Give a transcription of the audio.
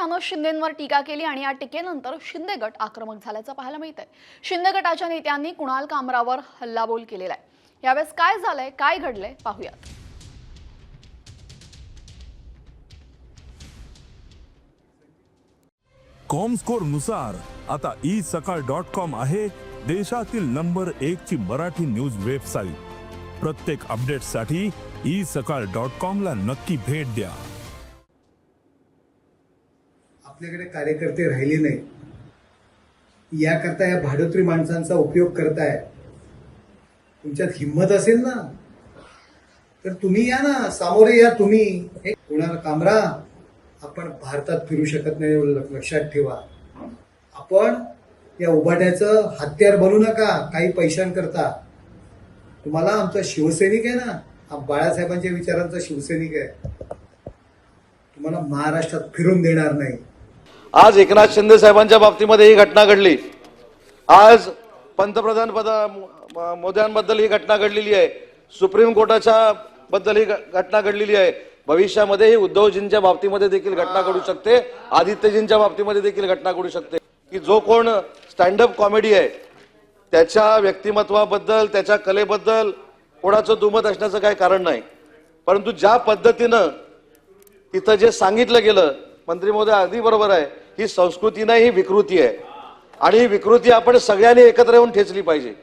यानं शिंदेंवर टीका केली आणि या टीकेनंतर शिंदे गट आक्रमक झाल्याचं पाहायला मिळतंय. शिंदे गटाच्या नेत्यांनी कुणाल कामरावर हल्लाबोल केलेला आहे. यावेळेस काय झालंय काय घडलंय पाहूयात. कॉमस्कोरनुसार आता ई सकाळ डॉट कॉम आहे देशातील नंबर एक ची मराठी न्यूज वेबसाईट. प्रत्येक अपडेटसाठी ई सकाळ डॉट कॉम ला नक्की भेट द्या. आपल्याकडे कार्यकर्ते राहिले नाही याकरता या भाडोत्री माणसांचा उपयोग करताय. तुमच्यात हिंमत असेल ना? तर तुम्ही या ना. सामोरे या तुम्ही. हे कुणाल कामरा आपण भारतात फिरू शकत नाही लक्षात ठेवा. आपण या उभाट्याचं हत्यार बनू नका काही पैशांकरता. तुम्हाला आमचा शिवसैनिक आहे ना? हा बाळासाहेबांच्या विचारांचा शिवसैनिक आहे. तुम्हाला महाराष्ट्रात फिरून देणार नाही. आज एकनाथ शिंदे साहेबांच्या बाबतीमध्ये ही घटना घडली. आज पंतप्रधान पद मोद्यांबद्दल ही घटना घडलेली आहे. सुप्रीम कोर्टाच्या बद्दल ही घ- घटना घडलेली आहे. भविष्यामध्ये ही उद्धवजींच्या बाबतीमध्ये देखील घटना घडू शकते. आदित्यजींच्या बाबतीमध्ये देखील घटना घडू शकते. की जो कोण स्टँडअप कॉमेडी आहे त्याच्या व्यक्तिमत्वाबद्दल त्याच्या कलेबद्दल कोणाचं दुमत असण्याचं काही कारण नाही. परंतु ज्या पद्धतीनं तिथं जे सांगितलं गेलं मंत्री महोदय अगदी बरोबर आहे. ही संस्कृती नाही ही विकृती आहे. आणि ही विकृती आपण सगळ्यांनी एकत्र येऊन ठेचली पाहिजे.